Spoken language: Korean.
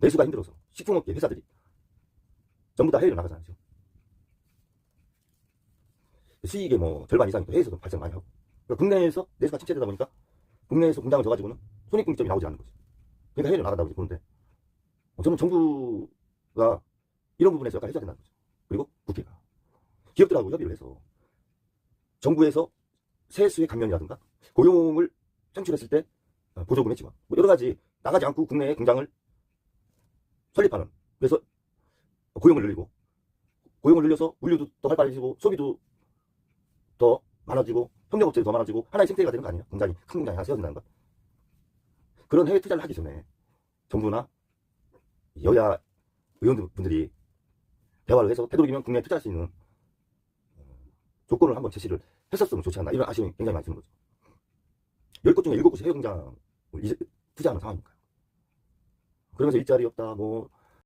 내수가 힘들어서 식품업계 회사들이 전부 다 해외로 나가잖아요. 지금. 수익의 뭐 절반 이상이 또 해외에서도 발생 많이 하고 그러니까 국내에서 내수가 침체되다 보니까 국내에서 공장을 져가지고는 손익분기점이 나오지 않는 거죠. 그러니까 해외로 나간다고 보는데 어, 저는 정부가 이런 부분에서 역할을 해줘야 된다는 거죠. 그리고 국회가 기업들하고 협의를 해서 정부에서 세수의 감면이라든가 고용을 창출했을 때 어, 보조금 했지만 뭐 여러 가지 나가지 않고 국내에 공장을 설립하는 그래서 고용을 늘리고 고용을 늘려서 물류도 더 활발해지고 소비도 더 많아지고 협력업체도 더 많아지고 하나의 생태계가 되는 거 아니에요? 공장이 큰 공장이 하나 세워진다는 것 그런 해외 투자를 하기 전에 정부나 여야 의원분들이 대화를 해서 되도록이면 국내에 투자할 수 있는 어, 조건을 한번 제시를 했었으면 좋지 않나 이런 아쉬움이 굉장히 많이 드는 거죠. 10곳 중에 7곳이 해외 공장을 투자하는 상황이니까요. 그러면서 일자리 없다, 뭐